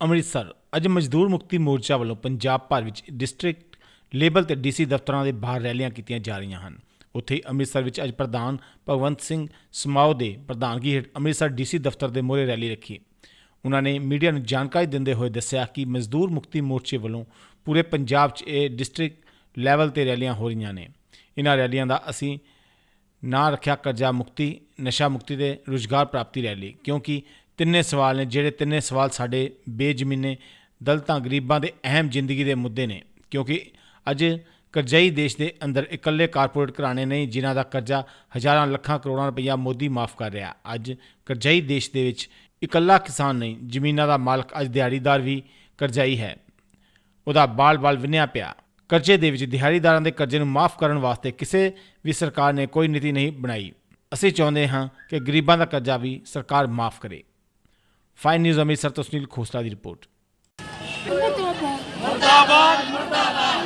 ਅੰਮ੍ਰਿਤਸਰ। ਅੱਜ ਮਜ਼ਦੂਰ ਮੁਕਤੀ ਮੋਰਚਾ ਵੱਲੋਂ ਪੰਜਾਬ ਭਰ ਵਿੱਚ ਡਿਸਟ੍ਰਿਕਟ ਲੇਬਲ ਤੇ ਡੀਸੀ ਦਫ਼ਤਰਾਂ ਦੇ ਬਾਹਰ ਰੈਲੀਆਂ ਕੀਤੀਆਂ ਜਾ ਰਹੀਆਂ ਹਨ। ਉੱਥੇ ਅੰਮ੍ਰਿਤਸਰ ਵਿੱਚ ਅੱਜ ਪ੍ਰਧਾਨ ਭਗਵੰਤ ਸਿੰਘ ਸਮਾਓ ਦੇ ਪ੍ਰਧਾਨਗੀ ਹੇਠ ਅੰਮ੍ਰਿਤਸਰ ਡੀਸੀ ਦਫ਼ਤਰ ਦੇ ਮੂਹਰੇ ਰੈਲੀ ਰੱਖੀ। ਉਹਨਾਂ ਨੇ ਮੀਡੀਆ ਨੂੰ ਜਾਣਕਾਰੀ ਦਿੰਦੇ ਹੋਏ ਦੱਸਿਆ ਕਿ ਮਜ਼ਦੂਰ ਮੁਕਤੀ ਮੋਰਚੇ ਵੱਲੋਂ ਪੂਰੇ ਪੰਜਾਬ 'ਚ ਇਹ ਡਿਸਟ੍ਰਿਕਟ ਲੈਵਲ ਤੇ ਰੈਲੀਆਂ ਹੋ ਰਹੀਆਂ ਨੇ। ਇਹਨਾਂ ਰੈਲੀਆਂ ਦਾ ਅਸੀਂ ਨਾਂ ਰੱਖਿਆ ਕਰਜ਼ਾ ਮੁਕਤੀ, ਨਸ਼ਾ ਮੁਕਤੀ ਤੇ ਰੁਜ਼ਗਾਰ ਪ੍ਰਾਪਤੀ ਰੈਲੀ, ਕਿਉਂਕਿ ਤਿੰਨੇ ਸਵਾਲ ਨੇ, ਜਿਹੜੇ ਤਿੰਨੇ ਸਵਾਲ ਸਾਡੇ ਬੇਜ਼ਮੀਨੇ ਦਲਤਾਂ, ਗਰੀਬਾਂ ਦੇ ਅਹਿਮ ਜ਼ਿੰਦਗੀ ਦੇ ਮੁੱਦੇ ਨੇ। ਕਿਉਂਕਿ ਅੱਜ ਕਰਜ਼ਈ ਦੇਸ਼ ਦੇ ਅੰਦਰ ਇਕੱਲੇ ਕਾਰਪੋਰੇਟ ਘਰਾਣੇ ਨਹੀਂ, ਜਿਨ੍ਹਾਂ ਦਾ ਕਰਜ਼ਾ ਹਜ਼ਾਰਾਂ ਲੱਖਾਂ ਕਰੋੜਾਂ ਰੁਪਈਆ ਮੋਦੀ ਮਾਫ ਕਰ ਰਿਹਾ। ਅੱਜ ਕਰਜ਼ਈ ਦੇਸ਼ ਦੇ ਵਿੱਚ ਇਕੱਲਾ ਕਿਸਾਨ ਨਹੀਂ, ਜ਼ਮੀਨਾਂ ਦਾ ਮਾਲਕ ਅੱਜ ਦਿਹਾੜੀਦਾਰ ਵੀ ਕਰਜ਼ਾਈ ਹੈ। ਉਹਦਾ ਬਾਲ-ਬਾਲ ਵਿੰਨਿਆ ਪਿਆ। ਕਰਜ਼ੇ ਦੇ ਵਿੱਚ ਦਿਹਾੜੀਦਾਰਾਂ ਦੇ ਕਰਜ਼ੇ ਨੂੰ ਮਾਫ ਕਰਨ ਵਾਸਤੇ ਕਿਸੇ ਵੀ ਸਰਕਾਰ ਨੇ ਕੋਈ ਨੀਤੀ ਨਹੀਂ ਬਣਾਈ। ਅਸੀਂ ਚਾਹੁੰਦੇ ਹਾਂ ਕਿ ਗਰੀਬਾਂ ਦਾ ਕਰਜ਼ਾ ਵੀ ਸਰਕਾਰ ਮਾਫ ਕਰੇ। ਫਾਈਨ ਨਿਊਜ਼ ਅੰਮ੍ਰਿਤਸਰ ਤੋਂ ਸੁਨੀਲ ਖੋਸਲਾ ਦੀ ਰਿਪੋਰਟ ਮੁਰਦਾਬਾਦ ਮੁਰਦਾਬਾਦ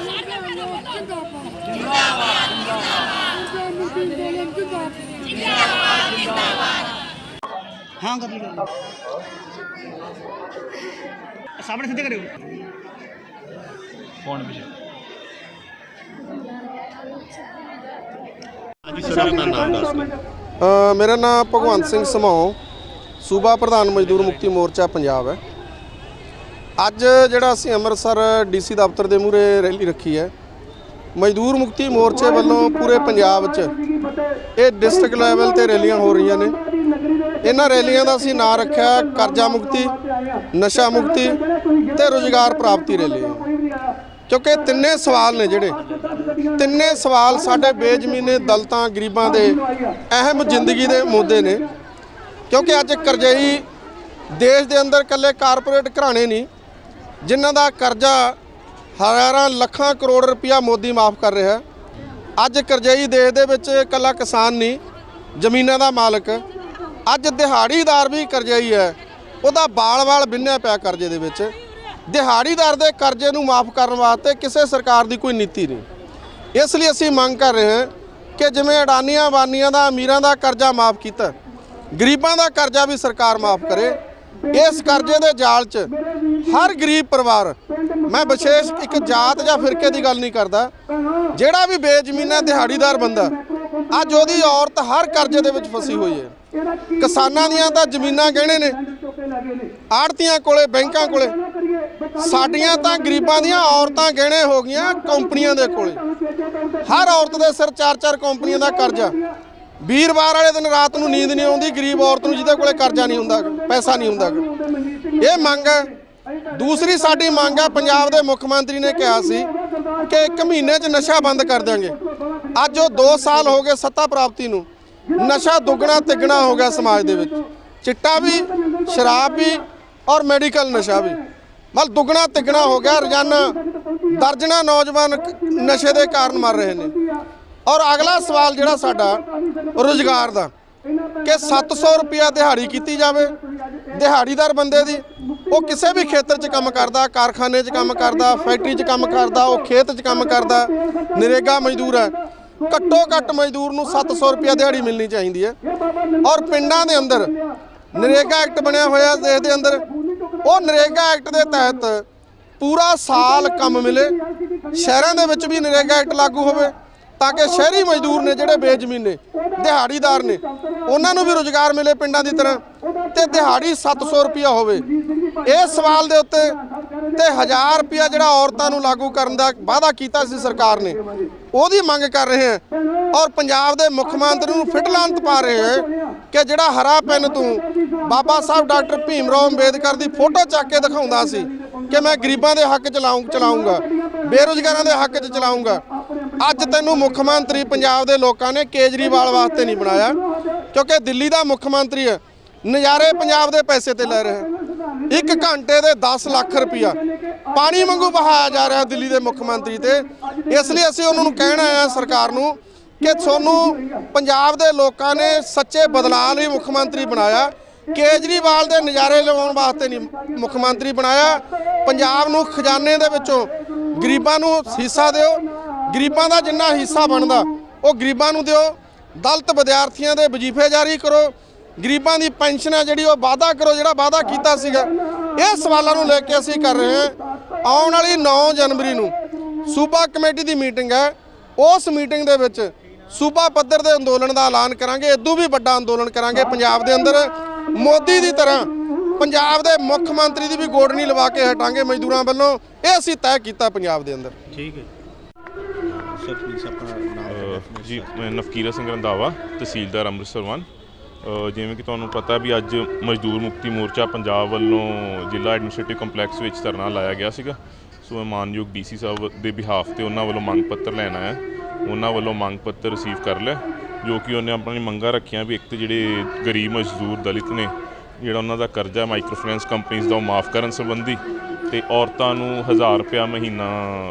ਸਾਹਮਣੇ ਸਿੱਧੇ ਕਰਿਓ ਅ, ਮੇਰਾ ਨਾਮ ਭਗਵੰਤ ਸਿੰਘ ਸਮਾਉ ਸੂਬਾ ਪ੍ਰਧਾਨ ਮਜ਼ਦੂਰ ਮੁਕਤੀ ਮੋਰਚਾ ਪੰਜਾਬ ਹੈ। ਅੱਜ ਜਿਹੜਾ ਅਸੀਂ ਅੰਮ੍ਰਿਤਸਰ ਡੀਸੀ ਦਫ਼ਤਰ ਦੇ ਮੂਹਰੇ ਰੈਲੀ ਰੱਖੀ ਹੈ, ਮਜ਼ਦੂਰ ਮੁਕਤੀ ਮੋਰਚੇ ਵੱਲੋਂ ਪੂਰੇ ਪੰਜਾਬ 'ਚ ਇਹ ਡਿਸਟ੍ਰਿਕਟ ਲੈਵਲ ਤੇ ਰੈਲੀਆਂ ਹੋ ਰਹੀਆਂ ਨੇ। ਇਹਨਾਂ ਰੈਲੀਆਂ ਦਾ ਅਸੀਂ ਨਾਂ ਰੱਖਿਆ ਕਰਜ਼ਾ ਮੁਕਤੀ, ਨਸ਼ਾ ਮੁਕਤੀ ਤੇ ਰੋਜ਼ਗਾਰ ਪ੍ਰਾਪਤੀ ਰੈਲੀ। ਕਿਉਂਕਿ ਤਿੰਨੇ ਸਵਾਲ ਨੇ ਜਿਹੜੇ। ਤਿੰਨੇ ਸਵਾਲ ਸਾਡੇ ਬੇਜ਼ਮੀਨੇ ਦਲਤਾਂ, ਗਰੀਬਾਂ ਦੇ ਅਹਿਮ ਜ਼ਿੰਦਗੀ ਦੇ ਮੁੱਦੇ ਨੇ। ਕਿਉਂਕਿ ਅੱਜ ਕਰਜ਼ਈ ਦੇਸ਼ ਦੇ ਅੰਦਰ ਇਕੱਲੇ ਕਾਰਪੋਰੇਟ ਘਰਾਣੇ ਨਹੀਂ, ਜਿਨ੍ਹਾਂ ਦਾ ਕਰਜ਼ਾ ਹਜ਼ਾਰਾਂ ਲੱਖਾਂ ਕਰੋੜ ਰੁਪਇਆ ਮੋਦੀ ਮਾਫ ਕਰ ਰਿਹਾ ਹੈ। ਅੱਜ ਕਰਜ਼ਈ ਦੇਸ਼ ਦੇ ਵਿੱਚ ਇਕੱਲਾ ਕਿਸਾਨ ਨਹੀਂ, ਜ਼ਮੀਨਾਂ ਦਾ ਮਾਲਕ। ਅੱਜ ਦਿਹਾੜੀਦਾਰ ਵੀ ਕਰਜ਼ਈ ਹੈ, ਉਹਦਾ ਬਾਲ-ਬਾਲ ਬਿੰਨਿਆ ਪਿਆ ਕਰਜ਼ੇ ਦੇ ਵਿੱਚ। ਦਿਹਾੜੀਦਾਰ ਦੇ ਕਰਜ਼ੇ ਨੂੰ ਮਾਫ ਕਰਨ ਵਾਸਤੇ ਕਿਸੇ ਸਰਕਾਰ ਦੀ ਕੋਈ ਨੀਤੀ ਨਹੀਂ। ਇਸ ਲਈ ਅਸੀਂ ਮੰਗ ਕਰ ਰਹੇ ਹਾਂ ਕਿ ਜਿਵੇਂ ਅਡਾਨੀਆਂ ਵਾਨੀਆਂ ਦਾ, ਅਮੀਰਾਂ ਦਾ ਕਰਜ਼ਾ ਮਾਫ ਕੀਤਾ ਗਰੀਬਾਂ ਦਾ ਕਰਜ਼ਾ ਵੀ ਸਰਕਾਰ ਮਾਫ ਕਰੇ। ਇਸ ਕਰਜ਼ੇ ਦੇ ਜਾਲ 'ਚ ਹਰ ਗਰੀਬ ਪਰਿਵਾਰ, ਮੈਂ ਵਿਸ਼ੇਸ਼ ਇੱਕ ਜਾਤ ਜਾਂ ਫਿਰਕੇ ਦੀ ਗੱਲ ਨਹੀਂ ਕਰਦਾ, ਜਿਹੜਾ ਵੀ ਬੇਜ਼ਮੀਨਾ ਦਿਹਾੜੀਦਾਰ ਬੰਦਾ, ਅੱਜ ਉਹਦੀ ਔਰਤ ਹਰ ਕਰਜ਼ੇ ਦੇ ਵਿੱਚ ਫਸੀ ਹੋਈ ਹੈ। ਕਿਸਾਨਾਂ ਦੀਆਂ ਤਾਂ ਜ਼ਮੀਨਾਂ ਗਹਿਣੇ ਨੇ ਆੜਤੀਆਂ ਕੋਲੇ, ਬੈਂਕਾਂ ਕੋਲੇ, ਸਾਡੀਆਂ ਤਾਂ ਗਰੀਬਾਂ ਦੀਆਂ ਔਰਤਾਂ ਗਹਿਣੇ ਹੋ ਗਈਆਂ ਕੰਪਨੀਆਂ ਦੇ ਕੋਲੇ। ਹਰ ਔਰਤ ਦੇ ਸਿਰ ਚਾਰ ਚਾਰ ਕੰਪਨੀਆਂ ਦਾ ਕਰਜ਼ਾ। ਵੀਰਵਾਰ ਵਾਲੇ ਦਿਨ ਰਾਤ ਨੂੰ ਨੀਂਦ ਨਹੀਂ ਆਉਂਦੀ, ਗਰੀਬ ਔਰਤ ਨੂੰ ਜਿਹਦੇ ਕੋਲੇ ਕਰਜ਼ਾ ਨਹੀਂ ਹੁੰਦਾ, ਪੈਸਾ ਨਹੀਂ ਹੁੰਦਾ। ਇਹ ਮੰਗ ਹੈ। ਦੂਸਰੀ ਸਾਡੀ ਮੰਗ ਹੈ, ਪੰਜਾਬ ਦੇ ਮੁੱਖ ਮੰਤਰੀ ਨੇ ਕਿਹਾ ਸੀ ਕਿ ਇੱਕ ਮਹੀਨੇ 'ਚ ਨਸ਼ਾ ਬੰਦ ਕਰ ਦਿਆਂਗੇ। ਅੱਜ ਉਹ 2 ਸਾਲ ਹੋ ਗਏ ਸੱਤਾ ਪ੍ਰਾਪਤੀ ਨੂੰ। ਨਸ਼ਾ ਦੁੱਗਣਾ ਤਿੱਗਣਾ ਹੋ ਗਿਆ ਸਮਾਜ ਦੇ ਵਿੱਚ। ਚਿੱਟਾ ਵੀ, ਸ਼ਰਾਬ ਵੀ ਔਰ ਮੈਡੀਕਲ ਨਸ਼ਾ ਵੀ। ਮਤਲਬ ਦੁੱਗਣਾ ਤਿੱਗਣਾ ਹੋ ਗਿਆ। ਰੋਜ਼ਾਨਾ ਦਰਜਣਾ ਨੌਜਵਾਨ ਨਸ਼ੇ ਦੇ ਕਾਰਨ ਮਰ ਰਹੇ ਨੇ। ਔਰ ਅਗਲਾ ਸਵਾਲ ਜਿਹੜਾ ਸਾਡਾ ਰੋਜ਼ਗਾਰ ਦਾ, ਕਿ 700 ਰੁਪਿਆ ਦਿਹਾੜੀ ਕੀਤੀ ਜਾਵੇ, ਦਿਹਾੜੀਦਾਰ ਬੰਦੇ ਦੀ, ਉਹ ਕਿਸੇ ਵੀ ਖੇਤਰ 'ਚ ਕੰਮ ਕਰਦਾ, ਕਾਰਖਾਨੇ 'ਚ ਕੰਮ ਕਰਦਾ, ਫੈਕਟਰੀ 'ਚ ਕੰਮ ਕਰਦਾ, ਉਹ ਖੇਤ 'ਚ ਕੰਮ ਕਰਦਾ, ਨਰੇਗਾ ਮਜ਼ਦੂਰ ਹੈ, ਘੱਟੋ ਘੱਟ ਮਜ਼ਦੂਰ ਨੂੰ 700 ਰੁਪਿਆ ਦਿਹਾੜੀ ਮਿਲਣੀ ਚਾਹੀਦੀ ਹੈ। ਔਰ ਪਿੰਡਾਂ ਦੇ ਅੰਦਰ ਨਰੇਗਾ ਐਕਟ ਬਣਿਆ ਹੋਇਆ ਦੇਸ਼ ਦੇ ਅੰਦਰ, ਉਹ ਨਰੇਗਾ ਐਕਟ ਦੇ ਤਹਿਤ ਪੂਰਾ ਸਾਲ ਕੰਮ ਮਿਲੇ, ਸ਼ਹਿਰਾਂ ਦੇ ਵਿੱਚ ਵੀ ਨਰੇਗਾ ਐਕਟ ਲਾਗੂ ਹੋਵੇ ਤਾਂ ਕਿ ਸ਼ਹਿਰੀ ਮਜ਼ਦੂਰ ਨੇ ਜਿਹੜੇ ਬੇਜ਼ਮੀਨ ਨੇ, ਦਿਹਾੜੀਦਾਰ ਨੇ, ਉਹਨਾਂ ਨੂੰ ਵੀ ਰੋਜ਼ਗਾਰ ਮਿਲੇ ਪਿੰਡਾਂ ਦੀ ਤਰ੍ਹਾਂ। ਤੇ ਦਿਹਾੜੀ 700 ਰੁਪਿਆ ਹੋਵੇ। ਇਸ ਸਵਾਲ ਦੇ ਉੱਤੇ ਤੇ 1000 ਰੁਪਿਆ ਜਿਹੜਾ ਔਰਤਾਂ ਨੂੰ ਲਾਗੂ ਕਰਨ ਦਾ ਵਾਅਦਾ ਕੀਤਾ ਸੀ ਸਰਕਾਰ ਨੇ, ਉਹਦੀ ਮੰਗ ਕਰ ਰਹੇ ਹਾਂ। ਔਰ ਪੰਜਾਬ ਦੇ ਮੁੱਖ ਮੰਤਰੀ ਨੂੰ ਫਿਟ ਲਾਂਤ ਪਾ ਰਹੇ ਹਾਂ ਕਿ ਜਿਹੜਾ ਹਰਾ ਪੈਨ ਤੋਂ, ਬਾਬਾ ਸਾਹਿਬ ਡਾਕਟਰ ਭੀਮ ਰਾਓ ਅੰਬੇਦਕਰ ਦੀ ਫੋਟੋ ਚੱਕ ਕੇ ਦਿਖਾਉਂਦਾ ਸੀ ਕਿ ਮੈਂ ਗਰੀਬਾਂ ਦੇ ਹੱਕ ਚਲਾਉਂ ਚਲਾਉਂਗਾ ਬੇਰੁਜ਼ਗਾਰਾਂ ਦੇ ਹੱਕ 'ਚ ਚਲਾਉਂਗਾ ਅੱਜ ਤੈਨੂੰ ਮੁੱਖ ਮੰਤਰੀ ਪੰਜਾਬ ਦੇ ਲੋਕਾਂ ਨੇ ਕੇਜਰੀਵਾਲ ਵਾਸਤੇ ਨਹੀਂ ਬਣਾਇਆ, ਕਿਉਂਕਿ ਦਿੱਲੀ ਦਾ ਮੁੱਖ ਮੰਤਰੀ ਹੈ। ਨਜ਼ਾਰੇ ਪੰਜਾਬ ਦੇ ਪੈਸੇ ਤੇ ਲੈ ਰਿਹਾ ਇੱਕ ਘੰਟੇ ਦੇ 10 ਲੱਖ ਰੁਪਇਆ ਪਾਣੀ ਵਾਂਗੂ ਬਹਾਇਆ ਜਾ ਰਿਹਾ ਦਿੱਲੀ ਦੇ ਮੁੱਖ ਮੰਤਰੀ ਤੇ। ਇਸ ਲਈ ਅਸੀਂ ਉਹਨਾਂ ਨੂੰ ਕਹਿਣਾ ਹੈ ਸਰਕਾਰ ਨੂੰ ਕਿ ਤੁਹਾਨੂੰ ਪੰਜਾਬ ਦੇ ਲੋਕਾਂ ਨੇ ਸੱਚੇ ਬਦਲਾਅ ਲਈ ਮੁੱਖ ਮੰਤਰੀ ਬਣਾਇਆ। ਕੇਜਰੀਵਾਲ ਦੇ ਨਜ਼ਾਰੇ ਲਵਾਉਣ ਵਾਸਤੇ ਨਹੀਂ ਮੁੱਖ ਮੰਤਰੀ ਬਣਾਇਆ। ਪੰਜਾਬ ਨੂੰ ਖਜ਼ਾਨੇ ਦੇ ਵਿੱਚੋਂ ਗਰੀਬਾਂ ਨੂੰ ਹਿੱਸਾ ਦਿਓ। ਗਰੀਬਾਂ ਦਾ ਜਿੰਨਾ ਹਿੱਸਾ ਬਣਦਾ, ਉਹ ਗਰੀਬਾਂ ਨੂੰ ਦਿਓ। ਦਲਤ ਵਿਦਿਆਰਥੀਆਂ ਦੇ ਵਜ਼ੀਫੇ ਜਾਰੀ ਕਰੋ। ਗਰੀਬਾਂ ਦੀ ਪੈਨਸ਼ਨ ਹੈ ਜਿਹੜੀ, ਉਹ ਵਾਅਦਾ ਕਰੋ, ਜਿਹੜਾ ਵਾਅਦਾ ਕੀਤਾ ਸੀਗਾ। ਇਹ ਸਵਾਲਾਂ ਨੂੰ ਲੈ ਕੇ ਅਸੀਂ ਕਰ ਰਹੇ ਹਾਂ। ਆਉਣ ਵਾਲੀ 9 ਜਨਵਰੀ ਨੂੰ ਸੂਬਾ ਕਮੇਟੀ ਦੀ ਮੀਟਿੰਗ ਹੈ। ਉਸ ਮੀਟਿੰਗ ਦੇ ਵਿੱਚ ਸੂਬਾ ਪੱਧਰ ਦੇ ਅੰਦੋਲਨ ਦਾ ਐਲਾਨ ਕਰਾਂਗੇ। ਇਦੋਂ ਵੀ ਵੱਡਾ ਅੰਦੋਲਨ ਕਰਾਂਗੇ ਪੰਜਾਬ ਦੇ ਅੰਦਰ। ਮੋਦੀ ਦੀ ਤਰ੍ਹਾਂ ਪੰਜਾਬ ਦੇ ਮੁੱਖ ਮੰਤਰੀ ਦੀ ਵੀ ਗੋਡਣੀ ਲਵਾ ਕੇ ਹਟਾਂਗੇ ਮਜ਼ਦੂਰਾਂ ਵੱਲੋਂ। ਇਹ ਅਸੀਂ ਤੈਅ ਕੀਤਾ ਪੰਜਾਬ ਦੇ ਅੰਦਰ। ਠੀਕ ਹੈ ਸਰ ਪਲੀਜ਼ ਆਪਣਾ ਨਾਮ ਜੀ ਮੈਂ ਨਵਕੀਰਾ ਸਿੰਘ ਰੰਧਾਵਾ ਤਹਿਸੀਲਦਾਰ ਅੰਮ੍ਰਿਤਸਰ ਵਨ। ਜਿਵੇਂ ਕਿ ਤੁਹਾਨੂੰ ਪਤਾ ਵੀ ਅੱਜ ਮਜ਼ਦੂਰ ਮੁਕਤੀ ਮੋਰਚਾ ਪੰਜਾਬ ਵੱਲੋਂ ਜ਼ਿਲ੍ਹਾ ਐਡਮਿਨਿਸਟ੍ਰੇਟਿਵ ਕੰਪਲੈਕਸ ਵਿੱਚ ਧਰਨਾ ਲਾਇਆ ਗਿਆ ਸੀਗਾ। ਸੋ ਮੈਂ ਮਾਨਯੋਗ ਡੀਸੀ ਸਾਹਿਬ ਦੇ ਬਿਹਾਫ ਤੇ ਉਹਨਾਂ ਵੱਲੋਂ ਮੰਗ ਪੱਤਰ ਲੈਣ ਆਇਆ। ਉਹਨਾਂ ਵੱਲੋਂ ਮੰਗ ਪੱਤਰ ਰਿਸੀਵ ਕਰ ਲਿਆ ਜੋ ਕਿ ਉਹਨੇ ਆਪਣੀ ਮੰਗਾਂ ਰੱਖੀਆਂ ਵੀ ਇੱਕ ਤੇ ਜਿਹੜੇ ਗਰੀਬ ਮਜ਼ਦੂਰ ਦਲਿਤ ਨੇ ਜਿਹੜਾ ਉਹਨਾਂ ਦਾ ਕਰਜ਼ਾ ਮਾਈਕਰੋ ਫਾਈਨੈਂਸ ਕੰਪਨੀਆਂ ਦਾ ਉਹ ਮਾਫ ਕਰਨ ਸੰਬੰਧੀ ਤੇ ਔਰਤਾਂ ਨੂੰ 1000 ਰੁਪਇਆ ਮਹੀਨਾ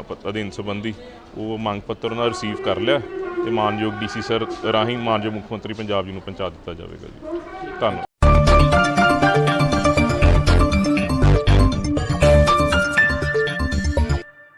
ਪੱਤਾ ਦੇਣ ਸੰਬੰਧੀ ਉਹ ਮੰਗ ਪੱਤਰ ਉਹਨਾਂ ਰਿਸੀਵ ਕਰ ਲਿਆ ਤੇ ਮਾਨਯੋਗ ਡੀਸੀ ਸਰ ਰਾਹੀਂ ਮਾਨਯੋਗ ਮੁੱਖ ਮੰਤਰੀ ਪੰਜਾਬ ਜੀ ਨੂੰ ਪਹੁੰਚਾ ਦਿੱਤਾ ਜਾਵੇਗਾ ਜੀ। ਧੰਨਵਾਦ।